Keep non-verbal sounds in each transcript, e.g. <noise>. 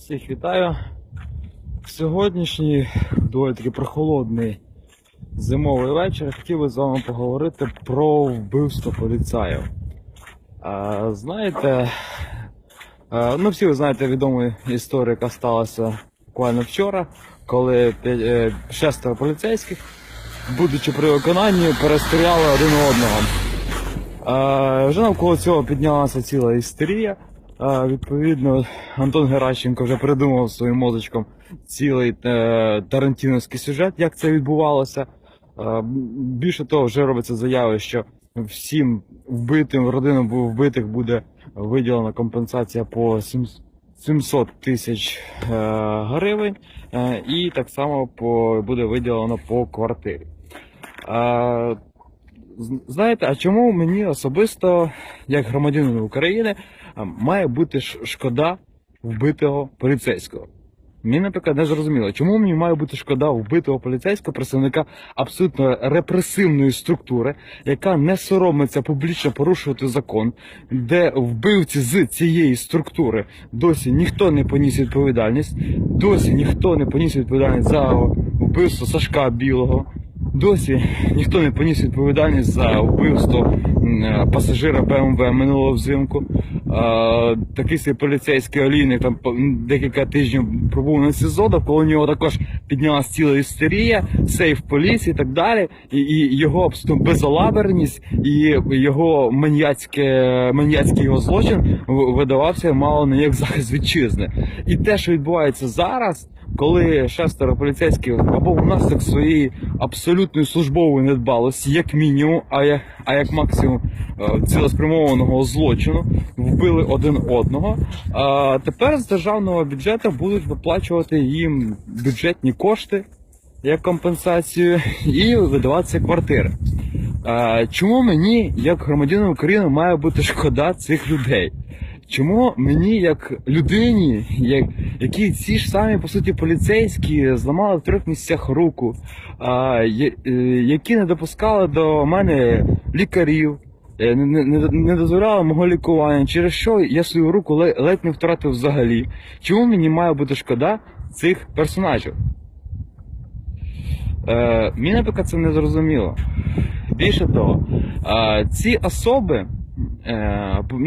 Всіх вітаю. Сьогоднішній доволі таки прохолодний зимовий вечір хотів би з вами поговорити про вбивство поліцаїв. А, знаєте, а, ну всі ви знаєте відому історію, яка сталася буквально вчора, коли е, шестеро поліцейських, будучи при виконанні, перестріляли один одного. Е, Вже навколо цього піднялася ціла істерія. Відповідно, Антон Геращенко вже придумав своїм мозочком цілий е, тарантіновський сюжет, як це відбувалося. Більше того, вже робиться заяви, що всім вбитим родинам вбитих буде виділена компенсація по 700 тисяч е, гривень, е, і так само буде виділено по квартирі. Знаєте, а чому мені особисто, як громадянину України, має бути шкода вбитого поліцейського? Мені, наприклад, не зрозуміло, чому мені має бути шкода вбитого поліцейського представника абсолютно репресивної структури, яка не соромиться публічно порушувати закон, де вбивці з цієї структури досі ніхто не поніс відповідальність, досі ніхто не поніс відповідальність за вбивство Сашка Білого, Досі ніхто не поніс відповідальність за вбивство е, пасажира БМВ минулого взимку. Е, Такий собі поліцейський олійник там декілька тижнів пробув на СІЗО, довкола нього також піднялася ціла істерія, сейф поліції і так далі. І, і його абсолютно безалаберність і його маньяцьке, маньяцький його злочин видавався мало не як захист вітчизни. І те, що відбувається зараз, коли шестеро поліцейських або у нас так своєї абсолютної службової недбалості, як мінімум, а як, а як максимум е, цілеспрямованого злочину, вбили один одного. А тепер з державного бюджету будуть виплачувати їм бюджетні кошти як компенсацію і видаватися квартири. Чому мені, як громадянину України, має бути шкода цих людей? Чому мені, як людині, як, які ці ж самі по суті поліцейські зламали в трьох місцях руку, а, є- е, які не допускали до мене лікарів, е, не, не, не- дозволяли мого лікування, через що я свою руку ледь не втратив взагалі? Чому мені має бути шкода цих персонажів? Е, мені, наприклад, це не зрозуміло. Більше того, е, ці особи,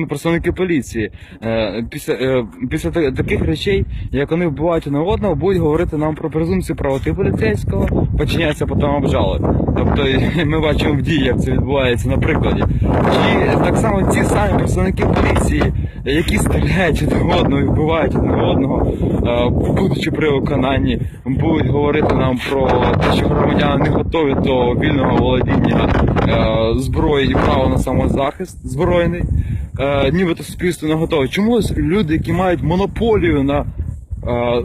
представники поліції, е, після, е, після таких речей, як вони вбивають одне одного, будуть говорити нам про презумпцію правоти поліцейського, починається потім обжали. Тобто <laughs> ми бачимо в дії, як це відбувається на прикладі. Чи так само ці самі представники поліції, які стріляють один одного і вбивають один одного, е, будучи при виконанні, будуть говорити нам про те, що громадяни не готові до вільного володіння е, зброї і права на самозахист збройний, е, нібито суспільство не готове. Чому люди, які мають монополію на е,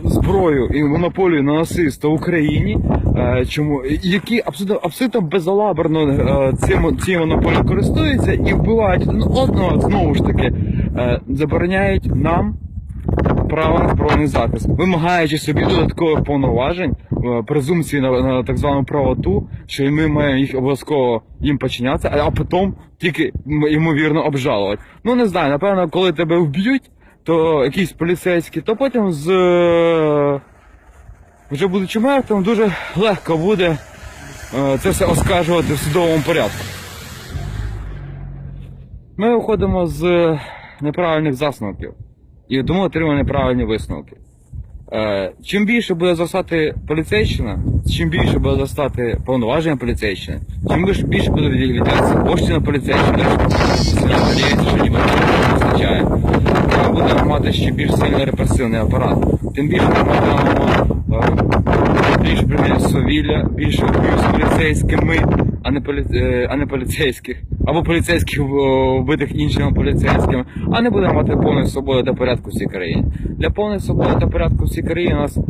зброю і монополію на насильство в Україні, е, чому які абсолютно абсолютно безалаберно е, цим цією монополією користуються і вбивають один одного знову ж таки е, забороняють нам право на збройний захист, вимагаючи собі додаткових повноважень, е, презумпції на, на так звану правоту, що ми маємо їх обов'язково їм починятися, а, а потім тільки ймовірно обжалувати. Ну не знаю, напевно, коли тебе вб'ють, то якісь поліцейські, то потім з е, вже будучи мертвим, дуже легко буде е, це все оскаржувати в судовому порядку. Ми виходимо з неправильних засновків і тому отримуємо неправильні висновки. Е, чим більше буде зростати поліцейщина, чим більше буде зростати повноваження поліцейщини, чим більше, буде відділятися коштів на поліцейщину, що ніби не вистачає. Ми будемо мати ще більш сильний репресивний апарат. Тим більше ми матимемо е, більше примірів совілля, більше поліцейськими, а не, полі... е, а не поліцейських. Або поліцейських вбитих іншими поліцейськими, а не будемо мати повної свободи та порядку в цій країні. Для повної свободи та порядку в цій країні у нас е,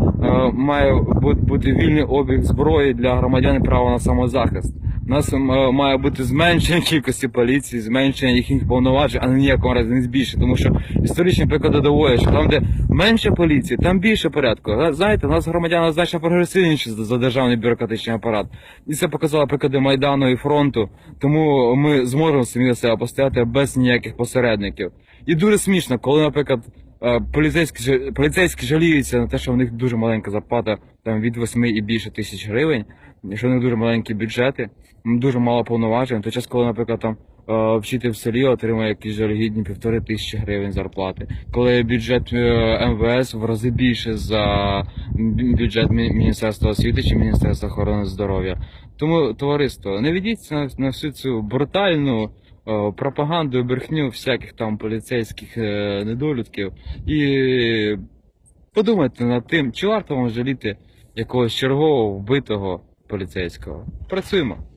має бути, вільний обіг зброї для громадян і право на самозахист. У нас е, має бути зменшення кількості поліції, зменшення їхніх повноважень, а не ніякому разі не збільшення. Тому що історичні приклади доводять, що там, де менше поліції, там більше порядку. Е, Знаєте, у нас громадяни значно прогресивніші за державний бюрократичний апарат. І це показали приклади Майдану і фронту. Тому ми зможемо самі себе постояти без ніяких посередників. І дуже смішно, коли, наприклад, Поліцейські, ж- поліцейські жаліються на те, що в них дуже маленька зарплата, там від 8 і більше тисяч гривень, що в них дуже маленькі бюджети, дуже мало повноважень. Той час, коли, наприклад, там е, вчитель в селі отримує якісь жалюгідні півтори тисячі гривень зарплати, коли бюджет е, МВС в рази більше за бюджет Міністерства освіти чи Міністерства охорони здоров'я. Тому, товариство, не ведіться на всю цю брутальну е, пропаганду брехню всяких там поліцейських е, недолюдків. І подумайте над тим, чи варто вам жаліти якогось чергового вбитого поліцейського. Працюємо.